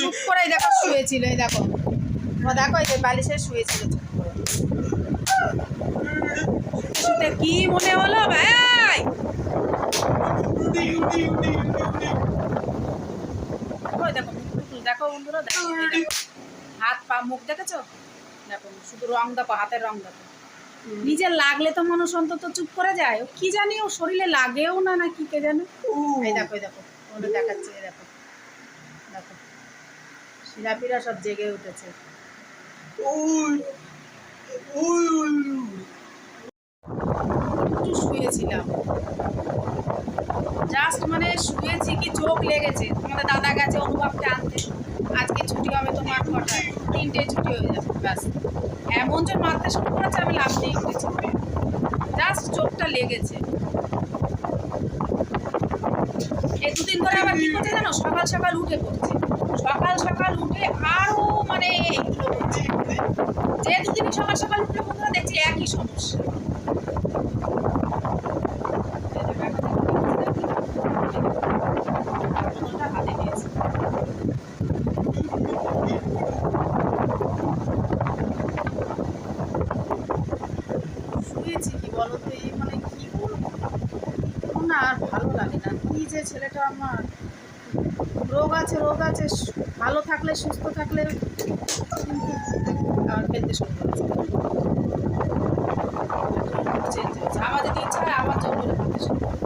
চুপ করে দেখো, শুয়েছিল, এই দেখো। ও দেখো, এই যে বালিশে শুয়েছিল, চুপ করে। কি মনে হলো, ভাই? দেখো দেখো বন্ধুরা দেখো হাত পা মুখ দেখেছ? দেখো শুধু রং দেখো হাতের রং দেখো। নিজের লাগলে তো মানুষ অন্তত চুপ করে যায়। কি জানি ও শরীরে লাগেও না না কি কে জানে। এই দেখো দেখো ওটা দেখাচ্ছে দেখো। দেখো শিরাপিরা সব জেগে উঠেছে। একটু শুয়েছিলাম। শুয়েছি কি চোখ লেগেছে। তোমাদের দাদা গেছে অনুভবটা আনতে। আজকে ছুটি হবে তোমার কটায় তিনটে ছুটি হয়ে যাবে, ব্যাস। এমন যে মারতে শুরু করেছে, আমি লাভ দিয়ে উঠেছি জাস্ট চোখটা লেগেছে। এই দুদিন ধরে আবার কি করছে জানো? সকাল সকাল উঠে পড়ছে। সকাল সকাল উঠে আরও মানে এইগুলো করছে। যে দুদিনই সকাল সকাল উঠে বন্ধুরা দেখছি একই সমস্যা হাতে নিয়েছে শুয়েছি কি বলো তো এই মানে কি বলব? না আর ভালো লাগে না। কি যে ছেলেটা আমার। রোগ আছে রোগ আছে, ভালো থাকলে, সুস্থ থাকলে কিন্তু আর খেলতে শুরু করেছে চেঞ্জ হয়েছে আমার যদি ইচ্ছা হয় আবার জোর করে খেলতে শুরু করে।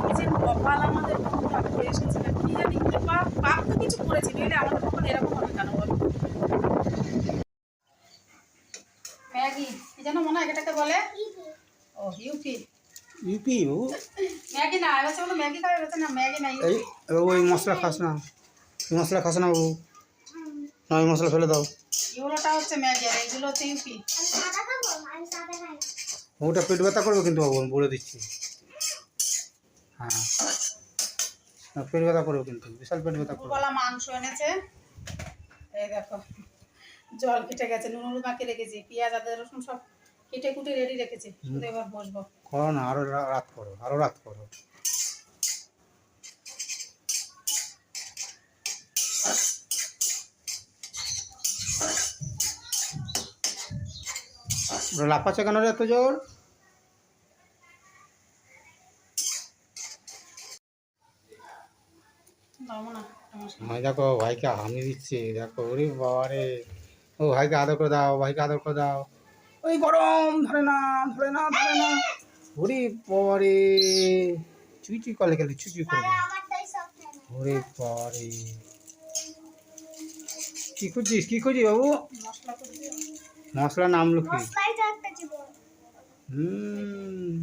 কি যে কপাল আমাদের কপাল করে এসেছে না কি জানি কি পাপ পাপ তো কিছু করেছি নইলে আমাদের কপাল এরকম হবে কেন বলো ম্যাগি কি যেন মনে হয় এটাকে বলে ও ইউপি ইউপি ও। ম্যাগি না এবার বলো ম্যাগি খাবে না ম্যাগি না এই ওই মশলা খাস না। ওই মশলা খাস না বাবু। না ওই মশলা ফেলে দাও। ইউরোটা হচ্ছে ম্যাগি আর এইগুলো হচ্ছে ইউপি। ওটা পেট ব্যথা করবে কিন্তু বাবু বলে দিচ্ছি। হ্যাঁ। না, পেট ব্যথা করবে কিন্তু বিশাল পেট ব্যথা করবে। দুপুরবেলা মাংস এনেছে। এই দেখো জল কেটে গেছে নুন হলুদ মাখিয়ে রেখেছি পেঁয়াজ আদা রসুন সব কেটে কুটে রেডি রেখেছি। এবার বসবো। করো না আরও রাত করো আরও রাত করো। লাফাচ্ছে কেন এত জোর? দেখো ভাইকে হামি দিচ্ছে দেখো ওরে বাবা রে। ও ভাইকে আদর করে দাও ভাইকে আদর করে দাও। ওই গরম ধরে না ধরে না ধরে না। ওরে বাবা রে চুই চুই করলে গেলে, চুই চুই করবে ওরে বাবা রে কি খুঁজছিস কি খুঁজি বাবু? মশলা করে নামলো কি হুম।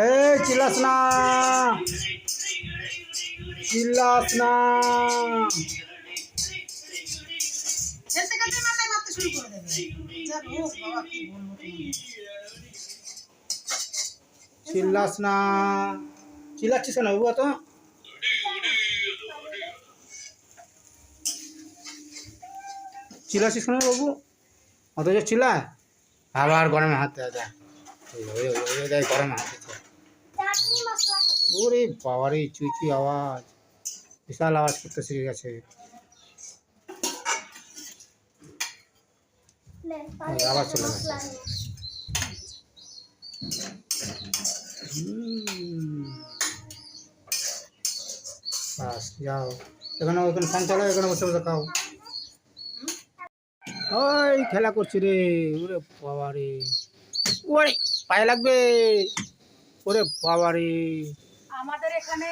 এই চিল্লাস না। চিল্লাস না। যা চিল্লাস না। চিল্লাচ্ছিস কেন বাবু তো চিল্লাচ্ছিস কেন বাবু? অথচ চিল্লায়। আবার গরমে হাত দেয় দেয় দেয় গরমে হাত দিচ্ছে। ওরে বাবারে, চুই চুই আওয়াজ। বিশাল আওয়াজ করতে শিখে গেছে ওই আবার চলে গেছে যাও। এখানে ওই খেলা করছি রে, ওরে রে। পায়ে লাগবে। ওরে আমাদের এখানে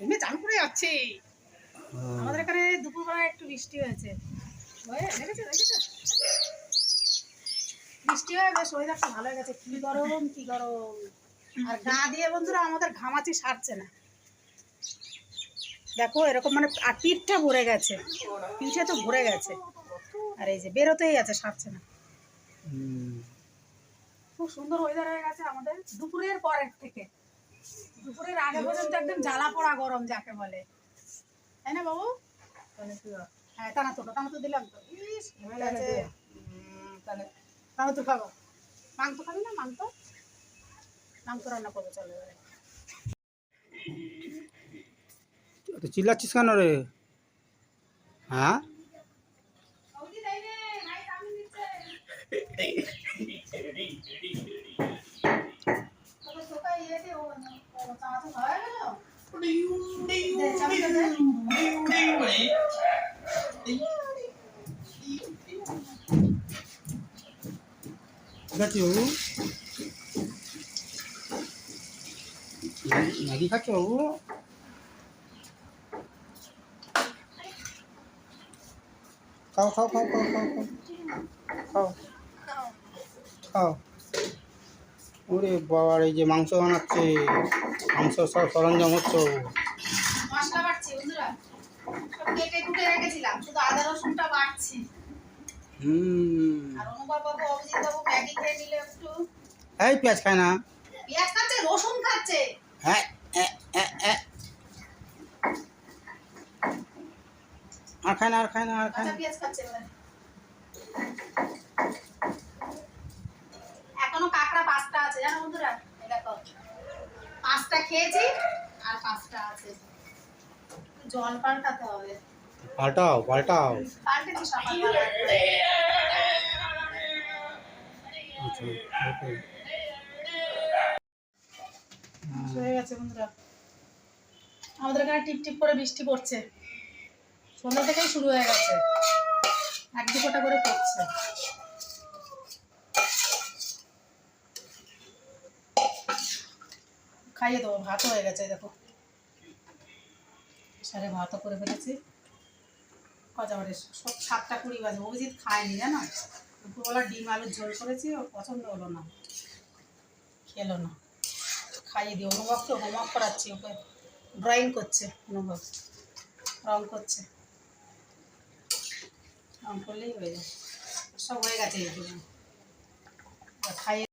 এমনি চান করে যাচ্ছে। আমাদের এখানে দুপুরবেলা একটু বৃষ্টি হয়েছে। হয়ে বৃষ্টি হয়ে বেশ ওয়েদারটা ভালো হয়ে গেছে। কি গরম কি গরম। আর গা দিয়ে বন্ধুরা আমাদের ঘামাচি সারছে না। দেখো এরকম মানে আর পিঠটা ভরে গেছে। পিঠে তো ভরে গেছে। আর এই যে বেরোতেই আছে সারছে না। খুব সুন্দর ওয়েদার হয়ে গেছে আমাদের দুপুরের পরের থেকে। দুপুরের আগে পর্যন্ত একদম জ্বালা পড়া গরম যাকে বলে। তাই না বাবু? হ্যাঁ টানা তো টানা তো দিলাম তো। ইস, তাহলে টানা তো খাব। মাংস খাবি না মাংস? মাংস রান্না করব চলো এবারে। চিল্লাচ্ছিস কেন রে? হ্যাঁ? খাও খাও খাও খাও খাও খাও খাও ওরে বাবার এই যে মাংস বানাচ্ছে মাংস সব সরঞ্জাম হচ্ছে সব কেটে কুটে রেখেছিলাম শুধু আদা রসুনটা বাটছি হুম। আর অনুভব বাবু অভিজিৎ বাবু ম্যাগি খেয়ে নিলে একটু। এই পেঁয়াজ খায় না। পেঁয়াজ খাচ্ছে রসুন খাচ্ছে। হ্যাঁ। আর খায় না আর খায় না আর খায় না। পেঁয়াজ খাচ্ছে এখনও কাঁকড়া পাঁচটা আছে জানো বন্ধুরা? পাঁচটা খেয়েছি আর পাঁচটা আছে। জল পাল্টাতে হবে। পাল্টাও পাল্টাও। পাল্টেছি সকালবেলা আচ্ছা হয়ে গেছে বন্ধুরা। আমাদের এখানে টিপ টিপ করে বৃষ্টি পড়ছে। সন্ধ্যা থেকেই শুরু হয়ে গেছে। এক দু ফোঁটা করে পড়ছে। খাইয়ে দেবো ভাতও হয়ে গেছে দেখো। সারে ভাতও করে ফেলেছি। কটা বাজে সব সাতটা কুড়ি বাজে। অভিজিৎ খায়নি, জানো? দুপুরবেলা ডিম আলুর ঝোল করেছি, ওর পছন্দ হলো না। খেলো না। খাইয়ে দিই অনুভবকে হোমওয়ার্ক করাচ্ছি, ওকে ড্রয়িং করছে অনুভব রং করছে। রং করলেই হয়ে যায়। সব হয়ে গেছে খাইয়ে